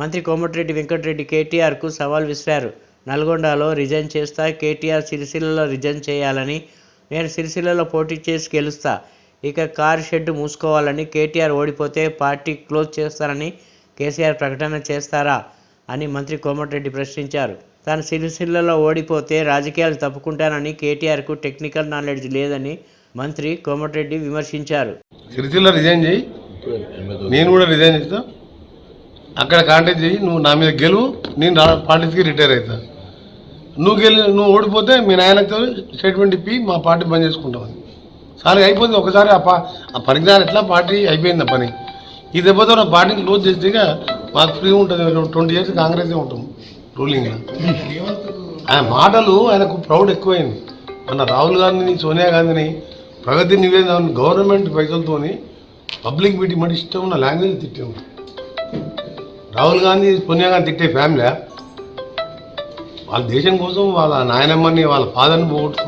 మంత్రి కోమటిరెడ్డి వెంకటరెడ్డి కేటీఆర్కు సవాల్ విసిరారు. నల్గొండలో రిజైన్ చేస్తా కేటీఆర్ సిరిసిల్లలో రిజైన్ చేయాలని నేను సిరిసిల్లలో పోటీ చేసి గెలుస్తా. ఇక కార్ షెడ్ మూసుకోవాలని కేటీఆర్ ఓడిపోతే పార్టీ క్లోజ్ చేస్తారని కేసీఆర్ ప్రకటన చేస్తారా అని మంత్రి కోమటిరెడ్డి ప్రశ్నించారు. తాను సిరిసిల్లలో ఓడిపోతే రాజకీయాలు తప్పుకుంటానని కేటీఆర్కు టెక్నికల్ నాలెడ్జ్ లేదని మంత్రి కోమటిరెడ్డి విమర్శించారు. సిరిసిల్ల రిజైన్ చేయి. నేను కూడా రిజైన్ చేస్తా. అక్కడ కాంటాక్ట్ చేయి నువ్వు నా మీద గెలువు నేను పార్టీకి రిటైర్ అవుతా నువ్వు గెలి నువ్వు ఓడిపోతే మీ నాయనతో స్టేట్మెంట్ ఇప్పి మా పార్టీ బంద్ చేసుకుంటామని. సరే అయిపోయింది ఒకసారి ఆ పా ఆ పరిజ్ఞానం ఎట్లా? పార్టీ అయిపోయింది ఆ పని. ఈ దెబ్బతో నా పార్టీని క్లోజ్ చేస్తే ఇక మాకు ఫ్రీ ఉంటుంది. ట్వంటీ ఇయర్స్ కాంగ్రెసే ఉంటాం రూలింగ్ ఆయన మాటలు ఆయనకు ప్రౌడ్ ఎక్కువైంది. మన రాహుల్ గాంధీని సోనియా గాంధీని ప్రగతి నివేదన గవర్నమెంట్ పైసలతోని పబ్లిక్ మీటింగ్ మరి ఇష్టం ఉన్న లాంగ్వేజ్ తిట్టాము. రాహుల్ గాంధీ సోనియా గాంధీ తిట్టే ఫ్యామిలీ వాళ్ళ దేశం కోసం వాళ్ళ నాయనమ్మని వాళ్ళ ఫాదర్ని పోగొట్టుకుంటారు